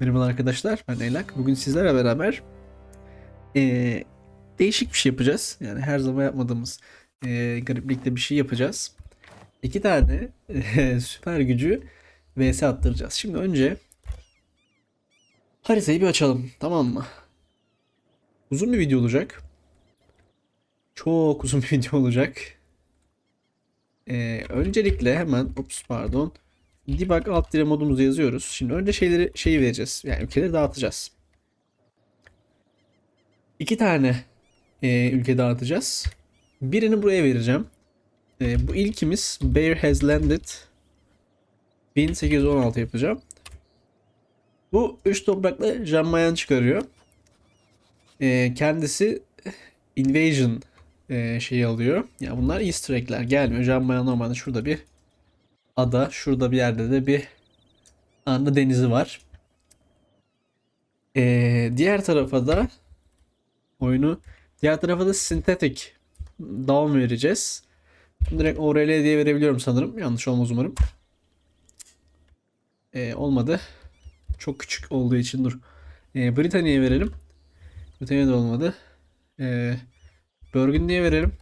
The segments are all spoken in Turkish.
Merhaba arkadaşlar, ben Elak. Bugün sizlerle beraber eee, değişik bir şey yapacağız. Yani her zaman yapmadığımız eee gariplikte bir şey yapacağız. İki tane eee, süper gücü vs attıracağız. Şimdi önce haritayı bir açalım, tamam mı? Uzun bir video olacak. Çok uzun bir video olacak. Eee, öncelikle hemen, ups pardon. Debug alt dire modumuzu yazıyoruz. Şimdi önce şeyleri şeyi vereceğiz. Yani ülkeleri dağıtacağız. İki tane e, ülke dağıtacağız. Birini buraya vereceğim. E, bu ilkimiz Bear has landed 1816 yapacağım. Bu üç toprakla Jean Mayen çıkarıyor. E, kendisi invasion e, şeyi alıyor. Ya bunlar easter egg'ler gelmiyor. Jean Mayen normalde şurada bir ada. Şurada bir yerde de bir anlı denizi var. Ee, diğer tarafa da oyunu diğer tarafa da sintetik down vereceğiz. Direkt ORL diye verebiliyorum sanırım. Yanlış olmaz umarım. Ee, olmadı. Çok küçük olduğu için dur. Ee, Britanya'ya verelim. Britanya'da olmadı. Ee, Burgundy'ye verelim.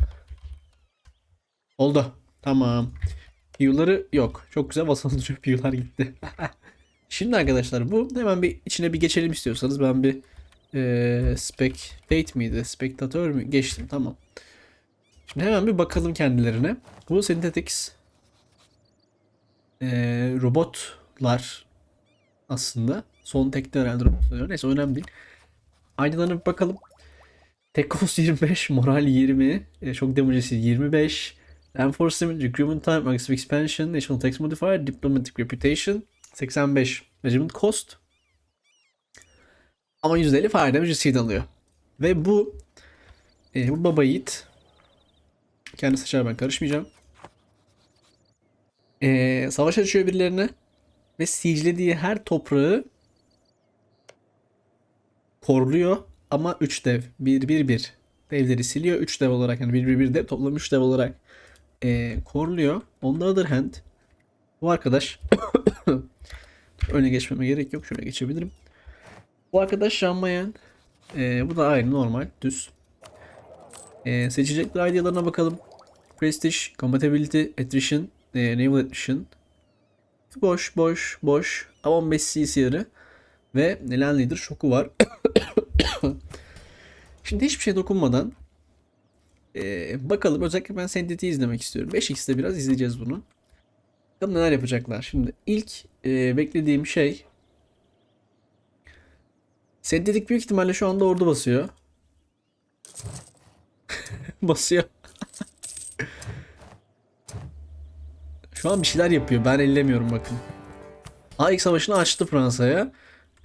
Oldu. Tamam. View'ları yok. Çok güzel basılınca view'lar gitti. Şimdi arkadaşlar bu hemen bir içine bir geçelim istiyorsanız ben bir e, spectate miydi? Spectatör mü? Geçtim tamam. Şimdi hemen bir bakalım kendilerine. Bu Synthetics e, robotlar aslında. Son tekte herhalde robotlar. Neyse önemli değil. Aynalarına bir bakalım. Tekos 25, moral 20, e, şok damage'si 25, Enforcement, Recruitment Time, Aggressive Expansion, National Tax Modifier, Diplomatic Reputation, 85 Regiment Cost. Ama %50 fire damage seed alıyor. Ve bu e, bu baba yiğit kendi seçer ben karışmayacağım. E, savaş açıyor birilerine ve siegelediği her toprağı korluyor ama 3 dev 1 1 1 devleri siliyor 3 dev olarak yani 1 1 1 dev toplam 3 dev olarak e, korluyor. On the other hand bu arkadaş öne geçmeme gerek yok. Şöyle geçebilirim. Bu arkadaş Jean E, bu da aynı normal düz. E, seçecekler idealarına bakalım. Prestige, Compatibility, Attrition, e, Naval Attrition. Boş, boş, boş. Ama 15 CC yarı. Ve Nelan Leader şoku var. Şimdi hiçbir şey dokunmadan ee, bakalım özellikle ben Sentity izlemek istiyorum. 5x'te biraz izleyeceğiz bunu. Bakalım neler yapacaklar. Şimdi ilk e, beklediğim şey Sentetik büyük ihtimalle şu anda ordu basıyor. basıyor. şu an bir şeyler yapıyor. Ben ellemiyorum bakın. AX savaşını açtı Fransa'ya.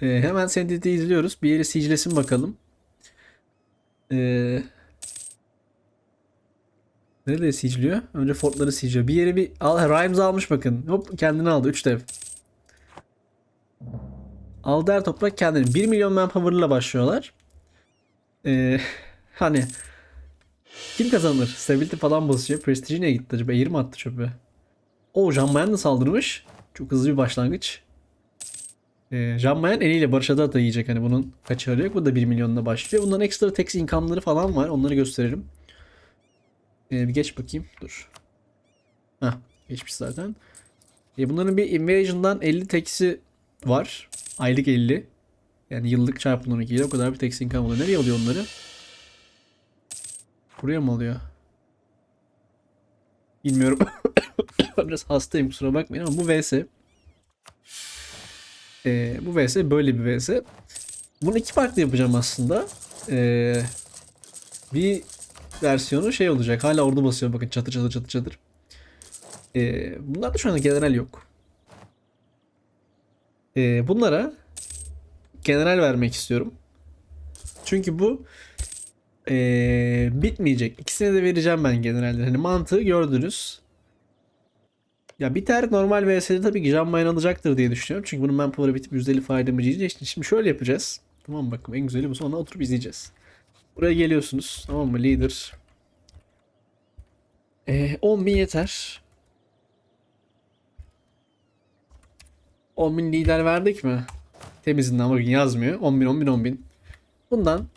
Ee, hemen Sentity izliyoruz. Bir yeri siclesin bakalım. Eee Nereye siciliyor? Önce fortları siciliyor. Bir yeri bir al, Rhymes almış bakın. Hop kendini aldı. 3 dev. Aldı her toprak kendini. 1 milyon manpower'la başlıyorlar. Ee, hani kim kazanır? Stability falan basıyor. Prestige neye gitti acaba? 20 attı çöpe. O Jean Mayen de saldırmış. Çok hızlı bir başlangıç. Ee, Jean Mayen eliyle Barış Adı da yiyecek. Hani bunun kaçarı yok. Bu da 1 milyonla başlıyor. Bunların ekstra tax income'ları falan var. Onları gösterelim. Ee, bir geç bakayım. Dur. Hah, geçmiş zaten. E, bunların bir invasion'dan 50 teksi var. Aylık 50. Yani yıllık çarpı 12 ile o kadar bir teksi income oluyor. Nereye alıyor onları? Buraya mı alıyor? Bilmiyorum. Biraz hastayım kusura bakmayın ama bu vs. Ee, bu vs böyle bir vs. Bunu iki farklı yapacağım aslında. Ee, bir versiyonu şey olacak. Hala ordu basıyor bakın çatır çatır çatır çatır. Ee, bunlarda şu anda general yok. Ee, bunlara general vermek istiyorum. Çünkü bu ee, bitmeyecek. İkisine de vereceğim ben generaller. Hani mantığı gördünüz. Ya biter normal VS'de tabii ki Jean Mayen alacaktır diye düşünüyorum. Çünkü bunun manpower'ı bitip %50 faydamı işte Şimdi şöyle yapacağız. Tamam bakın en güzeli bu. Sonra oturup izleyeceğiz. Buraya geliyorsunuz. Tamam mı? Leader. Ee, 10.000 yeter. 10.000 lider verdik mi? Temizinden bakın yazmıyor. 10 bin 10 bin 10 bin. Bundan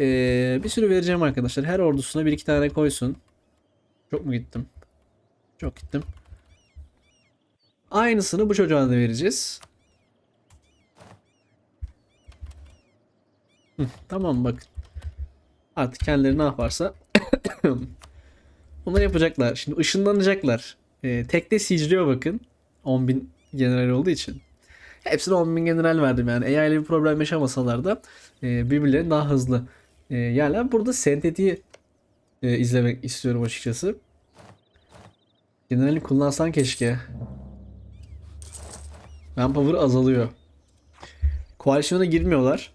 ee, bir sürü vereceğim arkadaşlar. Her ordusuna bir iki tane koysun. Çok mu gittim? Çok gittim. Aynısını bu çocuğa da vereceğiz. Hı, tamam bak. Artık kendileri ne yaparsa Bunları yapacaklar. Şimdi ışınlanacaklar. Ee, tekte siciliyor bakın. 10.000 general olduğu için. Hepsine 10.000 general verdim yani. AI ile bir problem yaşamasalar da e, birbirlerini daha hızlı e, yerler. Burada sentetiği e, izlemek istiyorum açıkçası. Generali kullansan keşke. Manpower azalıyor. Koalisyona girmiyorlar.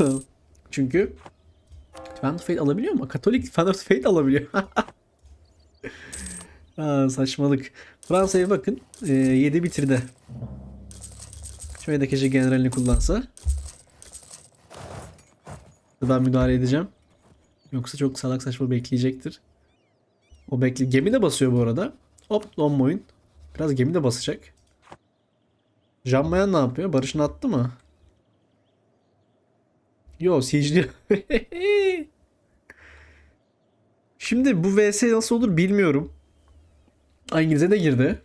Çünkü Fan of Fate alabiliyor mu? Katolik Fan of Fate alabiliyor. Aa, saçmalık. Fransa'ya bakın. E, 7 bitirdi. Şöyle de keşke generalini kullansa. Ben müdahale edeceğim. Yoksa çok salak saçma bekleyecektir. O bekle gemi de basıyor bu arada. Hop Don Moyun. Biraz gemi de basacak. Jean Mayan ne yapıyor? Barış'ını attı mı? Yo siege'liyor. Şimdi bu vs nasıl olur bilmiyorum. Ay, İngilizce de girdi.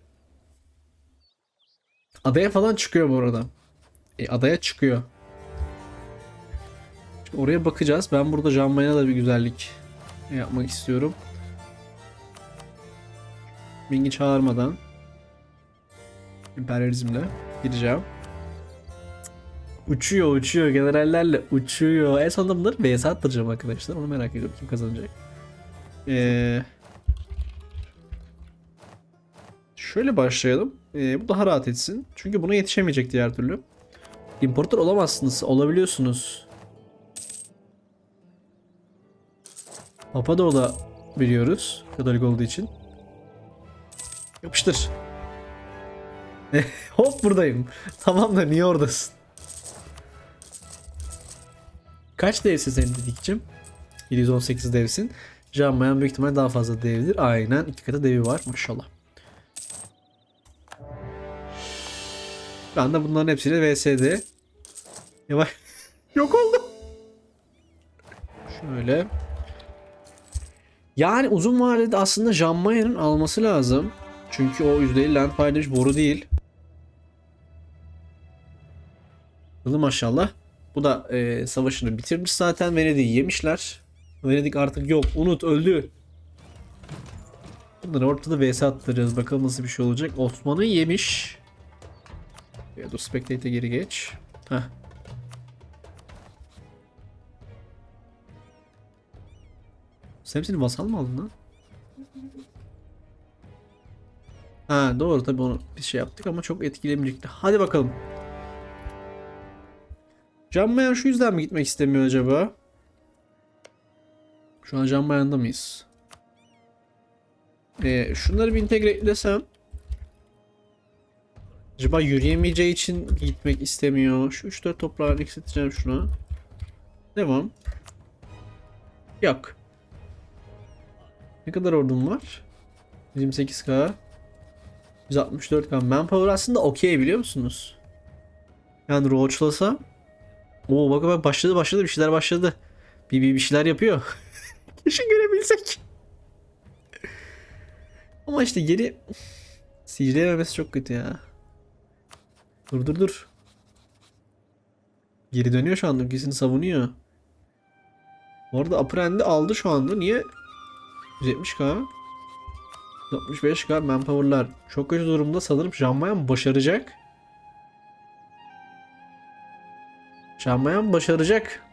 Adaya falan çıkıyor bu arada. E, adaya çıkıyor. Şimdi oraya bakacağız. Ben burada Janmay'a da bir güzellik yapmak istiyorum. Ming'i çağırmadan emperyalizmle gireceğim. Uçuyor uçuyor generallerle uçuyor. En sonunda bunları vs attıracağım arkadaşlar. Onu merak ediyorum kim kazanacak. Ee, şöyle başlayalım. Ee, bu daha rahat etsin. Çünkü buna yetişemeyecek diğer türlü. Importer olamazsınız. Olabiliyorsunuz. Papa da ola biliyoruz. Katolik olduğu için. Yapıştır. Hop buradayım. Tamam da niye oradasın? Kaç devsin senin dedikçim? 718 devsin. Janmayan büyük ihtimal daha fazla devdir. Aynen iki katı devi var maşallah. Ben de bunların hepsiyle VS'de. Yavaş. Yok oldu. Şöyle. Yani uzun vadede aslında Janmaya'nın alması lazım. Çünkü o %50 land paylaş boru değil. Hızlı maşallah. Bu da e, savaşını bitirmiş zaten. Venedik'i yemişler. Venedik artık yok. Unut öldü. Bunları ortada vs attıracağız. Bakalım nasıl bir şey olacak. Osman'ı yemiş. Ya dur spectate'e geri geç. Heh. Sen hepsini vasal mı aldın lan? Ha doğru tabi onu bir şey yaptık ama çok etkilemeyecekti. Hadi bakalım. Canmayan şu yüzden mi gitmek istemiyor acaba? Şu an Canmayan'da mıyız? Ee, şunları bir entegre eklesem. Acaba yürüyemeyeceği için gitmek istemiyor. Şu 3-4 toprağı eksilteceğim şuna. Devam. Yok. Ne kadar ordum var? 28k. 164k. Manpower aslında okey biliyor musunuz? Yani roachlasa. Oo bak bak başladı başladı bir şeyler başladı. Bir, bir, bir şeyler yapıyor. Keşke görebilsek. Ama işte geri sicileyememesi çok kötü ya. Dur dur dur. Geri dönüyor şu anda. Ülkesini savunuyor. Bu arada Upper End'i aldı şu anda. Niye? 170k. 65k manpower'lar çok kötü durumda. Sanırım Janmayan başaracak. Janmayan başaracak.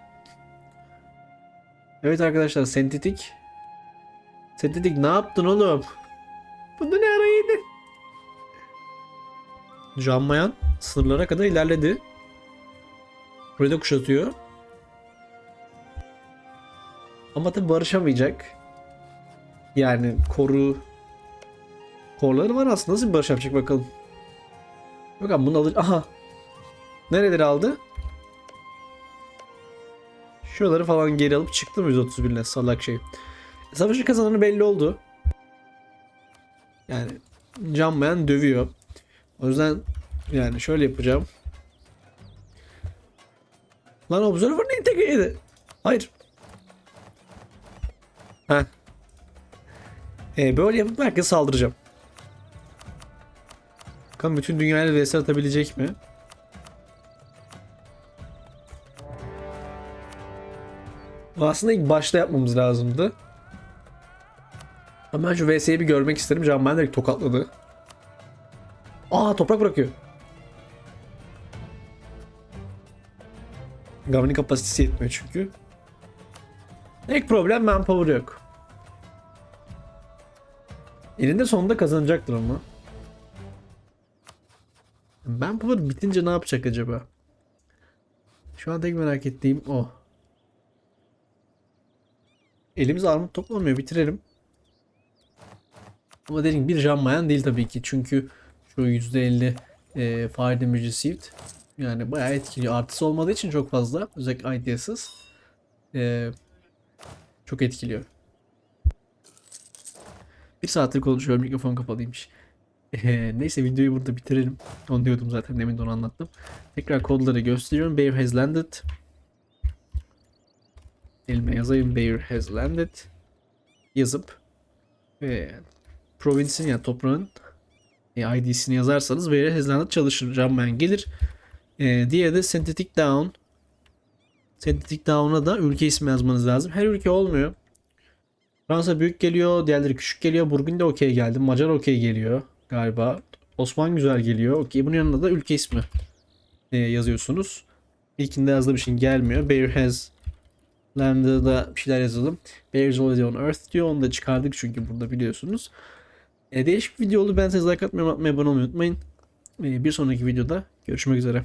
Evet arkadaşlar sentetik. Sentetik ne yaptın oğlum? Bunda ne ara yedin? Janmayan sınırlara kadar ilerledi. Burayı da kuşatıyor. Ama tabi barışamayacak. Yani koru korları var aslında. Nasıl bir barış yapacak bakalım. Bakalım bunu alır. Aha. Nereleri aldı? Şuraları falan geri alıp çıktı mı 131'le salak şey. Savaşı kazananı belli oldu. Yani canmayan dövüyor. O yüzden yani şöyle yapacağım. Lan Observer ne integreydi? Hayır. Heh. Ee, böyle yapıp herkese saldıracağım. Bakalım bütün dünyayla vs atabilecek mi? Aslında ilk başta yapmamız lazımdı. Ama ben şu VS'yi bir görmek isterim. Can ben direkt tokatladı. Aa toprak bırakıyor. Gavinin kapasitesi yetmiyor çünkü. Tek problem manpower yok. Elinde sonunda kazanacaktır ama. Manpower bitince ne yapacak acaba? Şu an tek merak ettiğim o. Elimiz armut toplamıyor bitirelim. Ama dediğim gibi bir Janmayan değil tabii ki. Çünkü şu %50 e, fire damage received yani bayağı etkili. Artısı olmadığı için çok fazla. Özellikle IDS'ız. E, çok etkiliyor. Bir saattir konuşuyorum. Mikrofon kapalıymış. E, neyse videoyu burada bitirelim. Onu diyordum zaten. Demin de onu anlattım. Tekrar kodları gösteriyorum. Bear has landed. Elime yazayım. Bear has landed. Yazıp ve provinsin yani toprağın e, ID'sini yazarsanız Bear has landed çalışır. Jumpman gelir. E, diğeri de Synthetic Down. Synthetic Down'a da ülke ismi yazmanız lazım. Her ülke olmuyor. Fransa büyük geliyor, diğerleri küçük geliyor. Burgundy okey geldi. Macar okey geliyor galiba. Osman güzel geliyor. Okey. Bunun yanında da ülke ismi e, yazıyorsunuz. İlkinde yazdığım için gelmiyor. Bear has landed'da da bir şeyler yazalım. Bear is already on earth diyor. Onu da çıkardık çünkü burada biliyorsunuz. E, değişik bir video oldu. Ben size like atmayı, atmayı abone olmayı unutmayın. E, bir sonraki videoda görüşmek üzere.